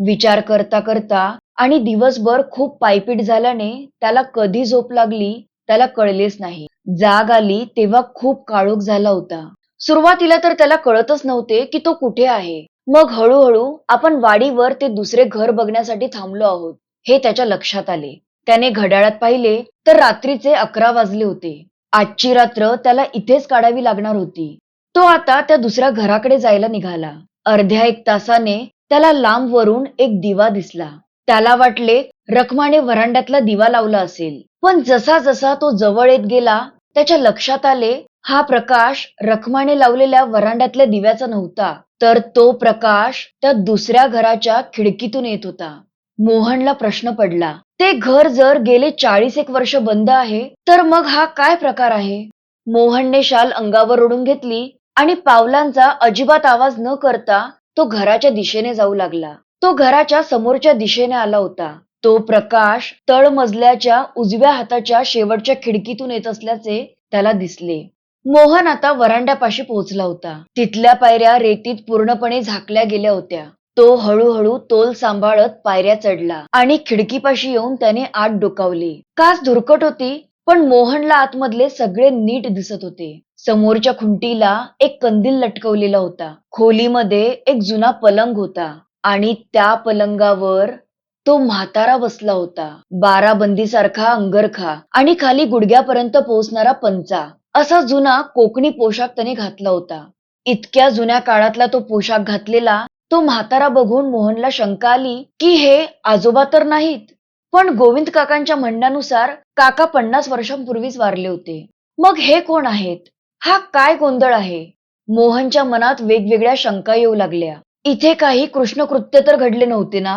विचार करता करता आणि दिवसभर खूप पायपीट झाल्याने त्याला कधी झोप लागली त्याला कळलेच नाही. जाग आली तेव्हा खूप काळोख झाला होता. सुरुवातीला तर त्याला कळतच नव्हते की तो कुठे आहे. मग हळूहळू आपण वाडीवर ते दुसरे घर बघण्यासाठी थांबलो आहोत हे त्याच्या लक्षात आले. त्याने घड्याळात पाहिले तर रात्रीचे अकरा वाजले होते. आजची रात्र त्याला इथेच काढावी लागणार होती. तो आता त्या दुसऱ्या घराकडे जायला निघाला. अर्ध्या एक तासाने त्याला लांब वरून एक दिवा दिसला. त्याला वाटले रखमाने व्हरांड्यातला दिवा लावला असेल. पण जसा जसा तो जवळ येत गेला त्याच्या लक्षात आले हा प्रकाश रखमाने लावलेल्या व्हरांड्यातल्या दिव्याचा नव्हता तर तो प्रकाश त्या दुसऱ्या घराच्या खिडकीतून येत होता. मोहनला प्रश्न पडला ते घर जर गेले चाळीस एक वर्ष बंद आहे तर मग हा काय प्रकार आहे? मोहनने शाल अंगावर ओढून घेतली आणि पावलांचा अजिबात आवाज न करता तो घराच्या दिशेने जाऊ लागला. तो घराच्या समोरच्या दिशेने आला होता. तो प्रकाश तळमजल्याच्या उजव्या हाताच्या शेवटच्या खिडकीतून येत असल्याचे त्याला दिसले. मोहन आता वरांड्यापाशी पोहोचला होता. तिथल्या पायऱ्या रेतीत पूर्णपणे झाकल्या गेल्या होत्या. तो हळूहळू तोल सांभाळत पायऱ्या चढला आणि खिडकीपाशी येऊन त्याने आत डोकावले. काच धुरकट होती पण मोहनला आतमधले सगळे नीट दिसत होते. समोरच्या खुंटीला एक कंदील लटकवलेला होता. खोलीमध्ये एक जुना पलंग होता आणि त्या पलंगावर तो म्हातारा बसला होता. बाराबंदीसारखा अंगरखा आणि खाली गुडघ्यापर्यंत पोहोचणारा पंचा असा जुना कोकणी पोशाख त्याने घातला होता. इतक्या जुन्या काळातला तो पोशाख घातलेला तो म्हातारा बघून मोहनला शंका आली की हे आजोबा तर नाहीत. पण गोविंद काकांच्या म्हणण्यानुसार काका पन्नास वर्षांपूर्वीच वारले होते. मग हे कोण आहेत? हा काय गोंधळ आहे? मोहनच्या मनात वेगवेगळ्या शंका येऊ लागल्या. इथे काही कृष्णकृत्य तर घडले नव्हते ना?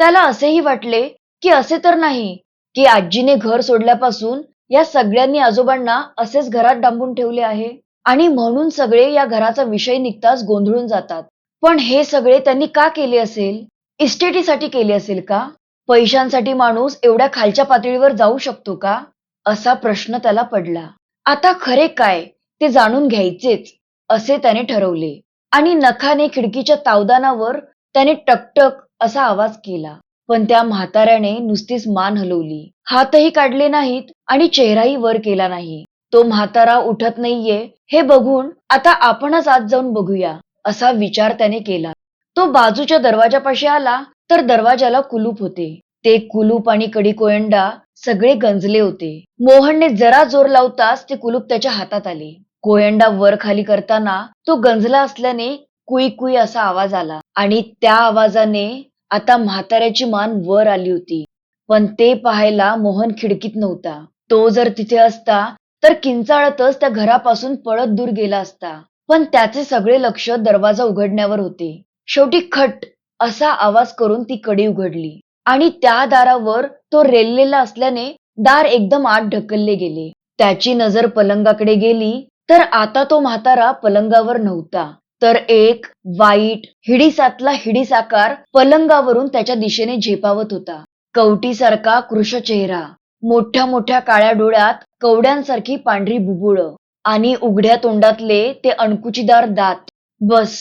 त्याला असेही वाटले की असे तर नाही की आजीने घर सोडल्यापासून या सगळ्यांनी आजोबांना असेच घरात डांबून ठेवले आहे. आणि म्हणून सगळे या घराचा विषय निघताच गोंधळून जातात. पण हे सगळे त्यांनी का केले असेल? इस्टेटीसाठी केले असेल का? पैशांसाठी माणूस एवढ्या खालच्या पातळीवर जाऊ शकतो का? असा प्रश्न त्याला पडला. आता खरे काय? ते जाणून घ्यायचेच असे त्याने ठरवले. आणि नखाने खिडकीच्या तावदानावर त्याने टकटक असा आवाज केला. पण त्या म्हाताऱ्याने नुसतीच मान हलवली. हातही काढले नाहीत आणि चेहराही वर केला नाही. तो म्हातारा उठत नाहीये हे बघून आता आपणच आत जाऊन बघूया असा विचार त्याने केला. तो बाजूच्या दरवाजापाशी आला तर दरवाजाला कुलूप होते. ते कुलूप आणि कडी कोयंडा सगळे गंजले होते. मोहनने जरा जोर लावताच ते कुलूप त्याच्या हातात आले. कोयंडा वर खाली करताना तो गंजला असल्याने कुई कुई असा आवाज आला. आणि त्या आवाजाने आता म्हाताऱ्याची मान वर आली होती. पण ते पाहायला मोहन खिडकीत नव्हता. तो जर तिथे असता तर किंचाळतच त्या घरापासून पळत दूर गेला असता. पण त्याचे सगळे लक्ष दरवाजा उघडण्यावर होते. शेवटी खट असा आवाज करून ती कडी उघडली. आणि त्या दारावर तो रेललेला असल्याने दार एकदम आत ढकलले गेले. त्याची नजर पलंगाकडे गेली तर आता तो म्हातारा पलंगावर नव्हता. तर एक वाईट हिडीसातला हिडीसाकार पलंगावरून त्याच्या दिशेने झेपावत होता. कवटीसारखा कृश चेहरा. मोठ्या मोठ्या काळ्या डोळ्यात कवड्यांसारखी पांढरी बुबुळ आणि उघड्या तोंडातले ते अणकुचीदार दात. बस.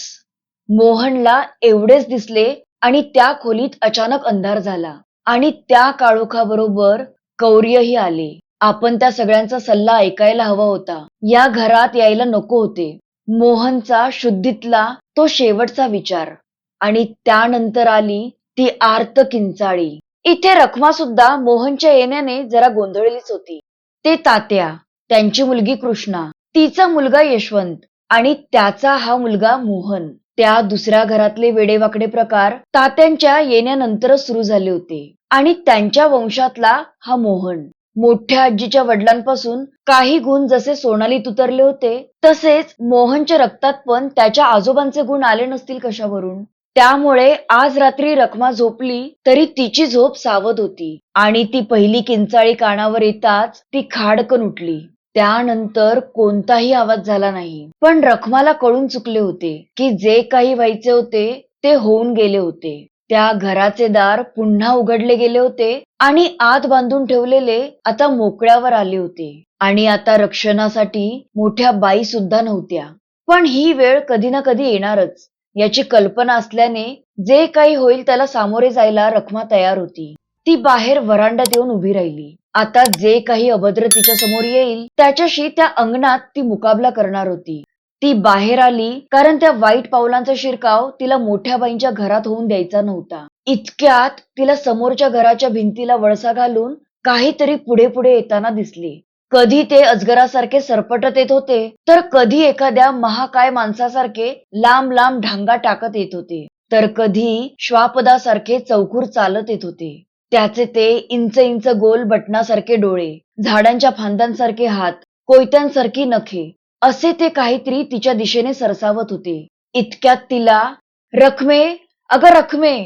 मोहनला एवढेच दिसले आणि त्या खोलीत अचानक अंधार झाला आणि त्या काळोखाबरोबर कौर्यही आले. आपण त्या सगळ्यांचा सल्ला ऐकायला हवा होता. या घरात यायला नको होते. मोहनचा शुद्धीतला तो शेवटचा विचार. आणि त्यानंतर आली ती आर्त किंचाळी. इथे रखमा सुद्धा मोहनच्या येण्याने जरा गोंधळलीच होती. ते तात्या त्यांची मुलगी कृष्णा तिचा मुलगा यशवंत आणि त्याचा हा मुलगा मोहन. त्या दुसऱ्या घरातले वेडेवाकडे प्रकार तात्यांच्या येण्यानंतरच सुरू झाले होते. आणि त्यांच्या वंशातला हा मोहन. मोठ्या आजीच्या वडिलांपासून काही गुण जसे सोनालीत उतरले होते तसेच मोहनच्या रक्तात पण त्याच्या आजोबांचे गुण आले नसतील कशावरून. त्यामुळे आज रात्री रखमा झोपली तरी तिची झोप सावध होती आणि ती पहिली किंचाळी कानावर येताच ती खाडकन उठली. त्यानंतर कोणताही आवाज झाला नाही. पण रखमाला कळून चुकले होते की जे काही व्हायचे होते ते होऊन गेले होते. त्या घराचे दार पुन्हा उघडले गेले होते आणि आत बांधून ठेवलेले आता मोकळ्यावर आले होते. आणि आता रक्षणासाठी मोठ्या बाई सुद्धा नव्हत्या. पण ही वेळ कधी ना कधी येणारच. याची कल्पना असल्याने जे काही होईल त्याला सामोरे जायला रखमा तयार होती. ती बाहेर वरांड्यात येऊन उभी राहिली. आता जे काही अभद्र तिच्या समोर येईल त्याच्याशी त्या अंगणात ती मुकाबला करणार होती. ती बाहेर आली कारण त्या वाईट पावलांचा शिरकाव तिला मोठ्या बाईंच्या घरात होऊन द्यायचा नव्हता. इतक्यात तिला समोरच्या घराच्या भिंतीला वळसा घालून काहीतरी पुढे पुढे येताना दिसले. कधी ते अजगरासारखे सरपटत येत होते तर कधी एखाद्या महाकाय माणसासारखे लांब लांब ढांगा टाकत येत होते तर कधी श्वापदासारखे चौकूर चालत येत होते. त्याचे ते इंच इंच गोल बटणासारखे डोळे झाडांच्या फांद्यांसारखे हात कोयत्यांसारखी नखे असे ते काहीतरी तिच्या दिशेने सरसावत होते. इतक्यात तिला रखमे अगं रखमे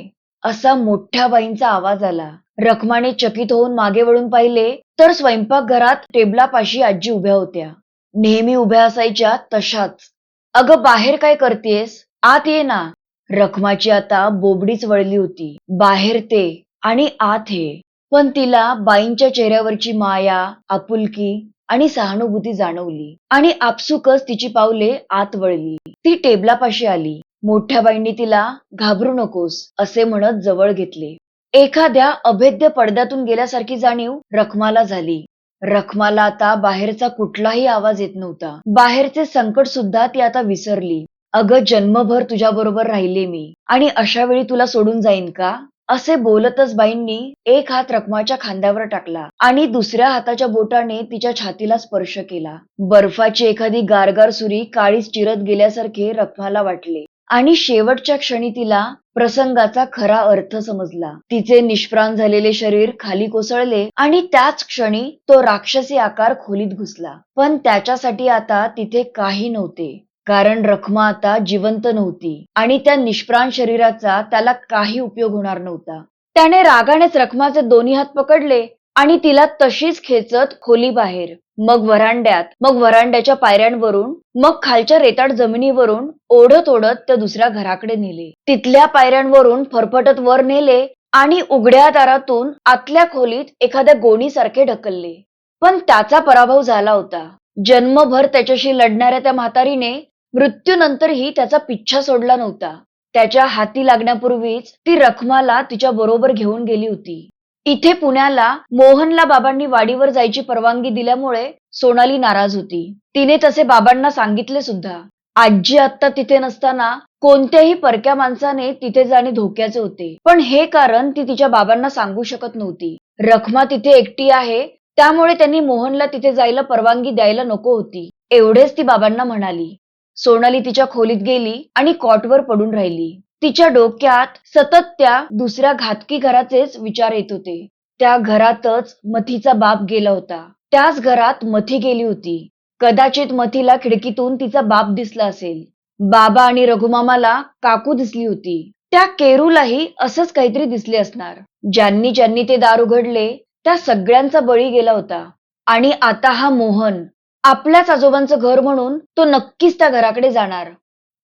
असा मोठ्या बाईंचा आवाज आला. रखमाने चकित होऊन मागे वळून पाहिले तर स्वयंपाकघरात टेबलापाशी आजी उभ्या होत्या. नेहमी उभ्या असायच्या तशाच. अगं बाहेर काय करतेस? आत ये ना. रखमाची आता बोबडीच वळली होती. बाहेर ते आणि आत हे. पण तिला बाईंच्या चेहऱ्यावरची माया आपुलकी आणि सहानुभूती जाणवली. आणि आपसुकच तिची पावले आत वळली. ती टेबलापाशी आली. मोठ्या बाईंनी तिला घाबरू नकोस असे म्हणत जवळ घेतले. एखाद्या अभेद्य पडद्यातून गेल्यासारखी जाणीव रखमाला झाली. रखमाला आता बाहेरचा कुठलाही आवाज येत नव्हता. बाहेरचे संकट सुद्धा ती आता विसरली. अगं जन्मभर तुझ्या बरोबर राहिले मी. आणि अशा वेळी तुला सोडून जाईन का? असे बोलतच बाईंनी एक हात रखमाच्या खांद्यावर टाकला आणि दुसऱ्या हाताच्या बोटाने तिच्या छातीला स्पर्श केला. बर्फाची एखादी गारगार सुरी काळीच चिरत गेल्यासारखे रखमाला वाटले आणि शेवटच्या क्षणी तिला प्रसंगाचा खरा अर्थ समजला. तिचे निष्प्राण झालेले शरीर खाली कोसळले आणि त्याच क्षणी तो राक्षसी आकार खोलीत घुसला. पण त्याच्यासाठी आता तिथे काही नव्हते. कारण रखमा आता जिवंत नव्हती आणि त्या निष्प्राण शरीराचा त्याला काही उपयोग होणार नव्हता. त्याने रागानेच रखमाचे दोन्ही हात पकडले आणि तिला तशीच खेचत खोली बाहेर. मग वरांड्यात मग वरांड्याच्या पायऱ्यांवरून मग खालच्या रेताड जमिनीवरून ओढत ओढत त्या दुसऱ्या घराकडे नेले. तिथल्या पायऱ्यांवरून फरफटत वर नेले आणि उघड्या दारातून आतल्या खोलीत एखाद्या गोणीसारखे ढकलले. पण त्याचा पराभव झाला होता. जन्मभर त्याच्याशी लढणाऱ्या त्या म्हातारीने मृत्यूनंतरही त्याचा पिच्छा सोडला नव्हता. त्याच्या हाती लागण्यापूर्वीच ती रखमाला तिच्या बरोबर घेऊन गेली होती. इथे पुण्याला मोहनला बाबांनी वाडीवर जायची परवानगी दिल्यामुळे सोनाली नाराज होती. तिने तसे बाबांना सांगितले सुद्धा. आजी आत्ता तिथे नसताना कोणत्याही परक्या माणसाने तिथे जाणे धोक्याचे होते. पण हे कारण ती तिच्या बाबांना सांगू शकत नव्हती. रखमा तिथे एकटी आहे त्यामुळे त्यांनी मोहनला तिथे जायला परवानगी द्यायला नको होती. एवढेच ती बाबांना म्हणाली. सोनाली तिच्या खोलीत गेली आणि कॉटवर पडून राहिली. तिच्या डोक्यात सतत त्या दुसऱ्या घातकी घराचेच विचार येत होते. त्या घरातच मथीचा बाप गेला होता. त्याच घरात मथी गेली होती. कदाचित मथीला खिडकीतून तिचा बाप दिसला असेल. बाबा आणि रघुमामाला काकू दिसली होती. त्या केरूलाही असंच काहीतरी दिसले असणार. ज्यांनी ज्यांनी ते दार उघडले त्या सगळ्यांचा बळी गेला होता. आणि आता हा मोहन आपल्याच आजोबांचं घर म्हणून तो नक्कीच त्या घराकडे जाणार.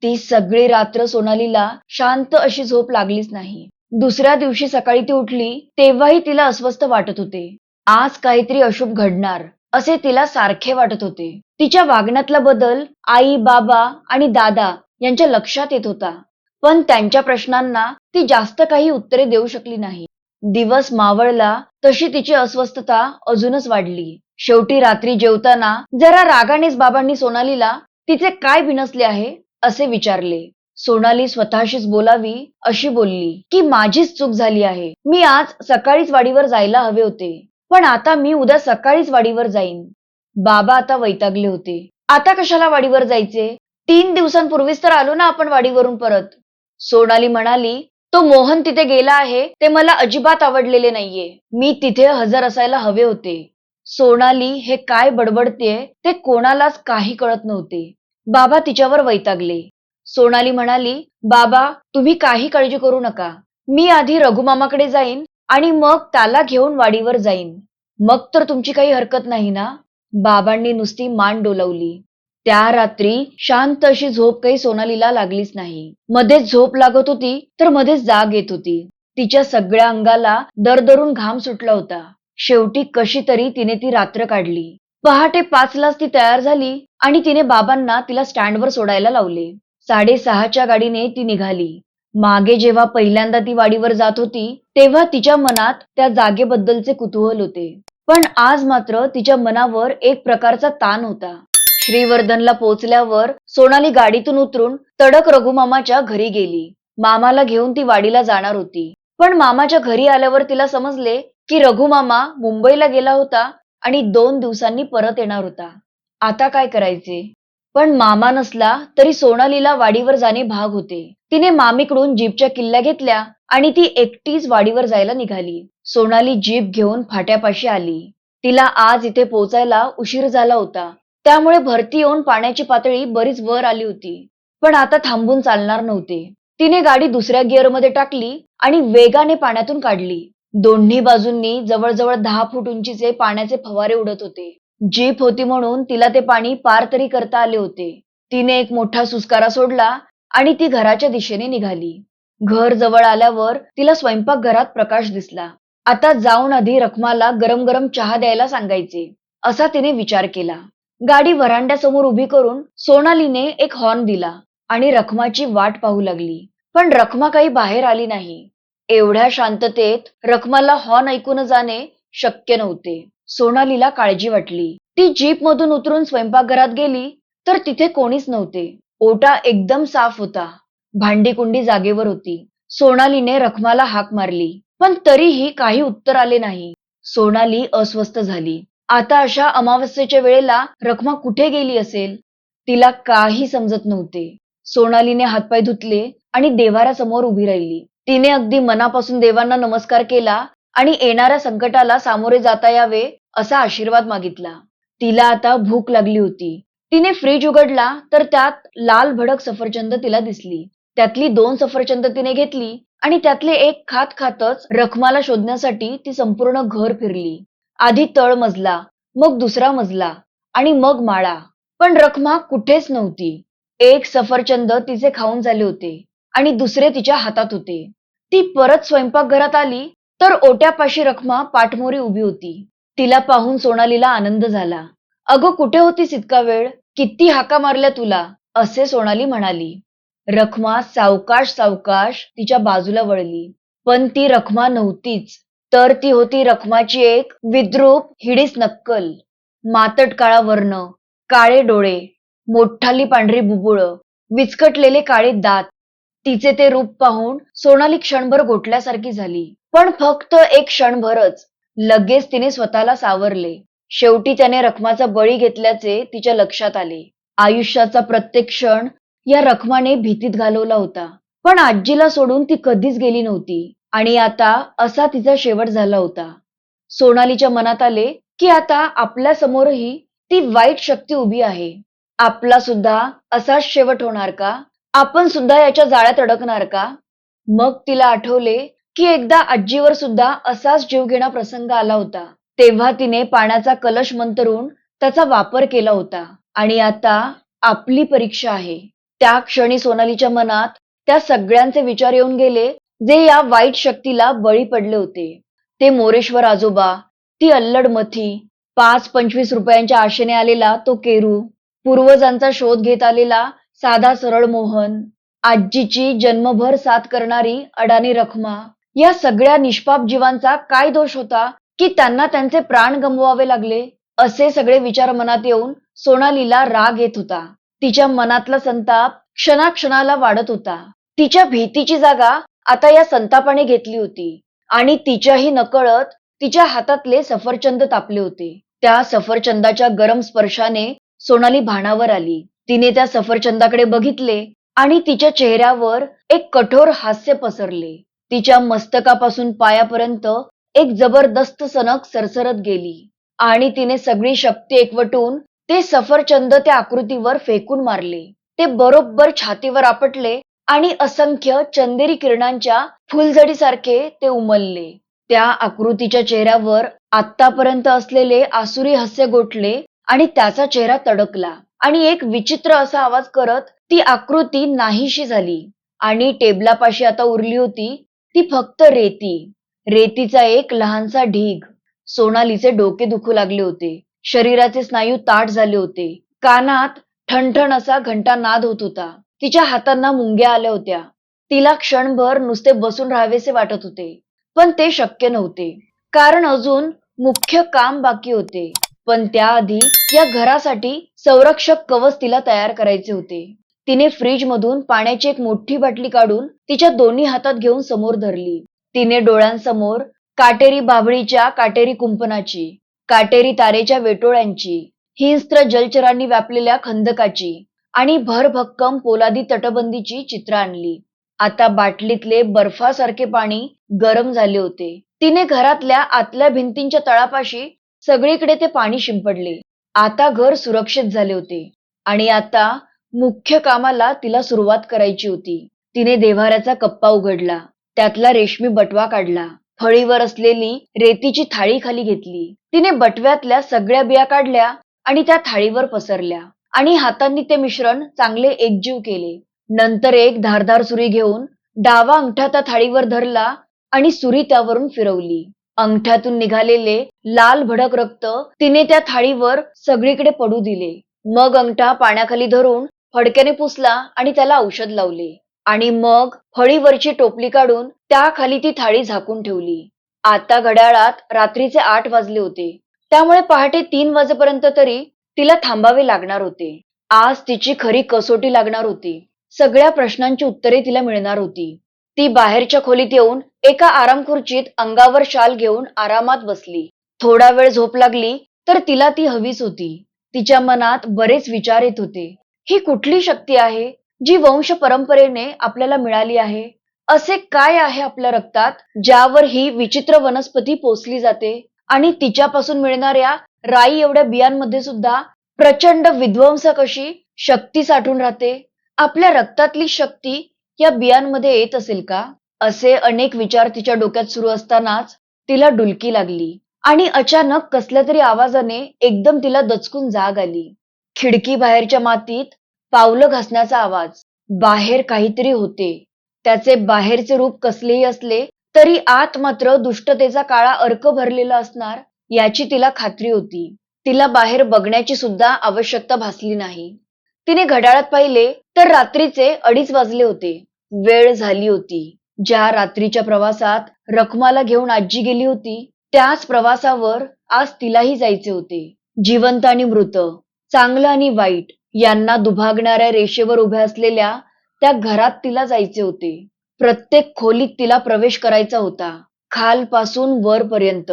ती सगळी रात्र सोनालीला शांत अशी झोप लागलीच नाही. दुसऱ्या दिवशी सकाळी ती उठली तेव्हाही तिला अस्वस्थ वाटत होते. आज काहीतरी अशुभ घडणार असे तिला सारखे वाटत होते. तिच्या वागण्यातला बदल आई बाबा आणि दादा यांच्या लक्षात येत होता. पण त्यांच्या प्रश्नांना ती जास्त काही उत्तरे देऊ शकली नाही. दिवस मावळला तशी तिची अस्वस्थता अजूनच वाढली. शेवटी रात्री जेवताना जरा रागानेच बाबांनी सोनालीला तिचे काय बिनसले आहे? असे विचारले. सोनाली स्वतःशीच बोलावी अशी बोलली की माझीच चूक झाली आहे. मी आज सकाळीच वाडीवर जायला हवे होते. पण आता मी उद्या सकाळीच वाडीवर जाईन. बाबा आता वैतागले होते. आता कशाला वाडीवर जायचे? तीन दिवसांपूर्वीच तर आलो ना आपण वाडीवरून परत. सोनाली म्हणाली तो मोहन तिथे गेला आहे ते मला अजिबात आवडलेले नाहीये. मी तिथे हजर असायला हवे होते. सोनाली हे काय बडबडतेय ते कोणालाच काही कळत नव्हते. बाबा तिच्यावर वैतागले. सोनाली म्हणाली बाबा तुम्ही काही काळजी करू नका. मी आधी रघुमामाकडे जाईन आणि मग त्याला घेऊन वाडीवर जाईन. मग तर तुमची काही हरकत नाही ना? बाबांनी नुसती मान डोलावली. त्या रात्री शांत अशी झोप काही सोनालीला लागलीच नाही. मध्येच झोप लागत होती तर मध्येच जाग येत होती. तिच्या सगळ्या अंगाला दरदरून घाम सुटला होता. शेवटी कशी तरी तिने ती रात्र काढली. पहाटे पाचलाच ती तयार झाली आणि तिने बाबांना तिला स्टँडवर सोडायला लावले. साडेसहाच्या गाडीने ती निघाली. मागे जेव्हा पहिल्यांदा ती वाडीवर जात होती तेव्हा तिच्या मनात त्या जागेबद्दलचे कुतूहल होते. पण आज मात्र तिच्या मनावर एक प्रकारचा ताण होता. श्रीवर्धनला पोहोचल्यावर सोनाली गाडीतून उतरून तडक रघुमामाच्या घरी गेली. मामाला घेऊन ती वाडीला जाणार होती. पण मामाच्या घरी आल्यावर तिला समजले की रघुमामा मुंबईला गेला होता आणि दोन दिवसांनी परत येणार होता. आता काय करायचे? पण मामा नसला तरी सोनालीला वाडीवर जाणे भाग होते. तिने मामीकडून जीपच्या किल्ल्या घेतल्या आणि ती एकटीच वाडीवर जायला निघाली. सोनाली जीप घेऊन फाट्यापाशी आली. तिला आज इथे पोहोचायला उशीर झाला होता. त्यामुळे भरती येऊन पाण्याची पातळी बरीच वर आली होती. पण आता थांबून चालणार नव्हते. तिने गाडी दुसऱ्या गिअरमध्ये टाकली आणि वेगाने पाण्यातून काढली. दोन्ही बाजूंनी जवळजवळ दहा फूट उंचीचे पाण्याचे फवारे उडत होते. जीप होती म्हणून तिला ते पाणी पार तरी करता आले होते. तिने एक मोठा सुस्कारा सोडला आणि ती घराच्या दिशेने निघाली. घर जवळ आल्यावर तिला स्वयंपाकघरात प्रकाश दिसला. आता जाऊन आधी रखमाला गरम गरम चहा द्यायला सांगायचे असा तिने विचार केला. गाडी व्हरांड्यासमोर उभी करून सोनालीने एक हॉर्न दिला आणि रखमाची वाट पाहू लागली. पण रखमा काही बाहेर आली नाही. एवढ्या शांततेत रखमाला हॉर्न ऐकून जाणे शक्य नव्हते. सोनालीला काळजी वाटली. ती जीप मधून उतरून स्वयंपाकघरात गेली तर तिथे कोणीच नव्हते. ओटा एकदम साफ होता. भांडीकुंडी जागेवर होती. सोनालीने रखमाला हाक मारली पण तरीही काही उत्तर आले नाही. सोनाली अस्वस्थ झाली. आता अशा अमावस्येच्या वेळेला रखमा कुठे गेली असेल? तिला काही समजत नव्हते. सोनालीने हातपाय धुतले आणि देवाऱ्यासमोर उभी राहिली. तिने अगदी मनापासून देवांना नमस्कार केला आणि येणाऱ्या संकटाला सामोरे जाता यावे असा आशीर्वाद मागितला. तिला आता भूक लागली होती. तिने फ्रीज उघडला तर त्यात लाल भडक सफरचंद तिला दिसली. त्यातली दोन सफरचंद तिने घेतली आणि त्यातले एक खात खातच रखमाला शोधण्यासाठी ती संपूर्ण घर फिरली. आधी तळ मजला मग दुसरा मजला आणि मग माळा. पण रखमा कुठेच नव्हती. एक सफरचंद तिचे खाऊन झाले होते. आणि दुसरे तिच्या हातात होते. ती परत स्वयंपाकघरात आली तर ओट्यापाशी रखमा पाठमोरी उभी होती. तिला पाहून सोनालीला आनंद झाला. अगं कुठे होतीस इतका वेळ? किती हाका मारल्या तुला असे सोनाली म्हणाली. रखमा सावकाश सावकाश तिच्या बाजूला वळली. पण ती रखमा नव्हतीच. तर ती होती रखमाची एक विद्रूप हिडीस नक्कल. मातट काळा वर्ण काळे डोळे मोठाली पांढरी बुबुळ विचकटलेले काळे दात. तिचे ते रूप पाहून सोनाली क्षणभर गोठल्यासारखी झाली. पण फक्त एक क्षणभरच लगेच तिने स्वतःला सावरले. शेवटी त्याने रखमाचा बळी घेतल्याचे तिच्या लक्षात आले. आयुष्याचा प्रत्येक क्षण या रखमाने भीतीत घालवला होता. पण आजीला सोडून ती कधीच गेली नव्हती आणि आता असा तिचा शेवट झाला होता. सोनालीच्या मनात आले की आता आपल्या समोरही ती वाईट शक्ती उभी आहे. आपला सुद्धा असाच शेवट होणार का? आपण सुद्धा याच्या जाळ्यात अडकणार का? मग तिला आठवले की एकदा आजीवर सुद्धा असाच जीवघेणा प्रसंग आला होता. तेव्हा तिने पाण्याचा कलश मंतरून त्याचा वापर केला होता. आणि आता आपली परीक्षा आहे. त्या क्षणी सोनालीच्या मनात त्या सगळ्यांचे विचार येऊन गेले जे या वाईट शक्तीला बळी पडले होते. ते मोरेश्वर आजोबा ती अल्लड मथी पाच पंचवीस रुपयांच्या आशेने आलेला तो केरू पूर्वजांचा शोध घेत आलेला साधा सरळ मोहन आजीची जन्मभर साथ करणारी अडाणी रखमा या सगळ्या निष्पाप जीवांचा काय दोष होता की त्यांना त्यांचे प्राण गमवावे लागले असे सगळे विचार मनात येऊन सोनालीला राग येत होता. तिच्या मनातला संताप क्षणाक्षणाला वाढत होता. तिच्या भीतीची जागा आता या संतापाने घेतली होती आणि तिच्याही नकळत तिच्या हातातले सफरचंद तापले होते. त्या सफरचंदाच्या गरम स्पर्शाने सोनाली भानावर आली. तिने त्या सफरचंदाकडे बघितले आणि तिच्या चेहऱ्यावर एक कठोर हास्य पसरले. तिच्या मस्तकापासून पायापर्यंत एक जबरदस्त सनक सरसरत गेली आणि तिने सगळी शक्ती एकवटून ते सफरचंद त्या आकृतीवर फेकून मारले. ते बरोबर छातीवर आपटले आणि असंख्य चंदेरी किरणांच्या फुलझडीसारखे ते उमलले. त्या आकृतीच्या चेहऱ्यावर आतापर्यंत असलेले आसुरी हास्य गोठले आणि त्याचा चेहरा तडकला. आणि एक विचित्र असा आवाज करत ती आकृती नाहीशी झाली. आणि टेबलापाशी आता उरली होती ती फक्त रेती. रेतीचा एक लहानसा ढीग. सोनालीचे डोके दुखू लागले होते. शरीराचे स्नायू ताट झाले होते. कानात ठणठण असा घंटा नाद होत होता. तिच्या हातांना मुंग्या आल्या होत्या. तिला क्षणभर नुसते बसून राहावेसे वाटत होते. पण ते शक्य नव्हते. कारण अजून मुख्य काम बाकी होते. पण त्याआधी या घरासाठी संरक्षक कवच तिला तयार करायचे होते. तिने फ्रीज मधून पाण्याची एक मोठी बाटली काढून तिच्या दोन्ही हातात घेऊन समोर धरली. तिने डोळ्यांसमोर काटेरी बाभळीच्या काटेरी कुंपणाची काटेरी तारेच्या वेटोळ्यांची हिंस्त्र जलचरांनी व्यापलेल्या खंदकाची आणि भरभक्कम पोलादी तटबंदीची चित्र आणली. आता बाटलीतले बर्फासारखे पाणी गरम झाले होते. तिने घरातल्या आतल्या भिंतींच्या तळापाशी सगळीकडे ते पाणी शिंपडले. आता घर सुरक्षित झाले होते. आणि आता मुख्य कामाला तिला सुरुवात करायची होती. तिने देव्हाऱ्याचा कप्पा उघडला. त्यातला रेशमी बटवा काढला. फळीवर असलेली रेतीची थाळी खाली घेतली. तिने बटव्यातल्या सगळ्या बिया काढल्या आणि त्या थाळीवर पसरल्या. आणि हातांनी ते मिश्रण चांगले एकजीव केले. नंतर एक धारधार सुरी घेऊन डावा अंगठा त्या थाळीवर धरला आणि सुरी त्यावरून फिरवली. अंगठ्यातून निघालेले लाल भडक रक्त तिने त्या थाळीवर सगळीकडे पडू दिले. मग अंगठा पाण्याखाली धरून फडक्याने पुसला आणि त्याला औषध लावले. आणि मग फळीवरची टोपली काढून त्याखाली ती थाळी झाकून ठेवली. आता घड्याळात रात्रीचे आठ वाजले होते. त्यामुळे पहाटे तीन वाजेपर्यंत तरी तिला थांबावे लागणार होते. आज तिची खरी कसोटी लागणार होती. सगळ्या प्रश्नांची उत्तरे तिला मिळणार होती. ती बाहेरच्या खोलीत येऊन एका आराम खुर्चीत अंगावर शाल घेऊन आरामात बसली. थोडा वेळ झोप लागली तर तिला ती हवीच होती. तिच्या मनात बरेच विचार येत होते. ही कुठली शक्ती आहे जी वंश परंपरेने आपल्याला मिळाली आहे? असे काय आहे आपल्या रक्तात ज्यावर ही विचित्र वनस्पती पोचली जाते? आणि तिच्यापासून मिळणाऱ्या राई एवढ्या बियांमध्ये सुद्धा प्रचंड विध्वंसक अशी शक्ती साठून राहते? आपल्या रक्तातली शक्ती या बियांमध्ये येत असेल का? असे अनेक विचार तिच्या डोक्यात सुरू असतानाच तिला डुलकी लागली. आणि अचानक कसल्या तरी आवाजाने एकदम तिला दचकून जाग आली. खिडकी बाहेरच्या मातीत पावलं घासण्याचा आवाज. बाहेर काहीतरी होते. त्याचे बाहेरचे रूप कसलेही असले तरी आत मात्र दुष्टतेचा काळा अर्क भरलेला असणार याची तिला खात्री होती. तिला बाहेर बघण्याची सुद्धा आवश्यकता भासली नाही. तिने घड्याळात पाहिले तर रात्रीचे अडीच वाजले होते. वेळ झाली होती. ज्या रात्रीच्या प्रवासात रखमाला घेऊन आजी गेली होती त्याच प्रवासावर आज तिलाही जायचे होते. जिवंत आणि मृत चांगलं आणि वाईट यांना दुभागणाऱ्या रेषेवर उभ्या असलेल्या त्या घरात तिला जायचे होते. प्रत्येक खोलीत तिला प्रवेश करायचा होता. खालपासून वरपर्यंत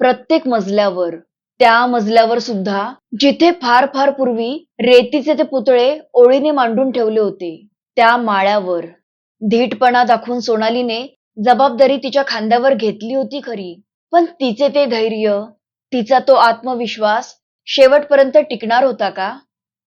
प्रत्येक मजल्यावर. त्या मजल्यावर सुद्धा जिथे फार फार पूर्वी रेतीचे ते पुतळे ओळीने मांडून ठेवले होते त्या माळ्यावर. धीटपणा दाखवून सोनालीने जबाबदारी तिच्या खांद्यावर घेतली होती खरी. पण तिचे ते धैर्य तिचा तो आत्मविश्वास शेवटपर्यंत टिकणार होता का?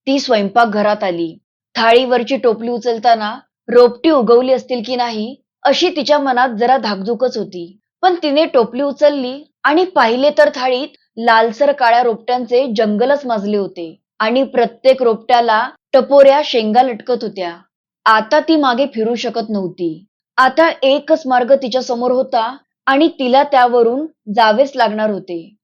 ती स्वयंपाकघरात आली. थाळीवरची टोपली उचलताना रोपटी उगवली असतील की नाही अशी तिच्या मनात जरा धाकधुकच होती. पण तिने टोपली उचलली आणि पाहिले तर थाळीत लालसर काळ्या रोपट्यांचे जंगलच माजले होते आणि प्रत्येक रोपट्याला टपोऱ्या शेंगा लटकत होत्या. आता ती मागे फिरू शकत नव्हती. आता एकच मार्ग तिच्या समोर होता आणि तिला त्यावरून जावेच लागणार होते.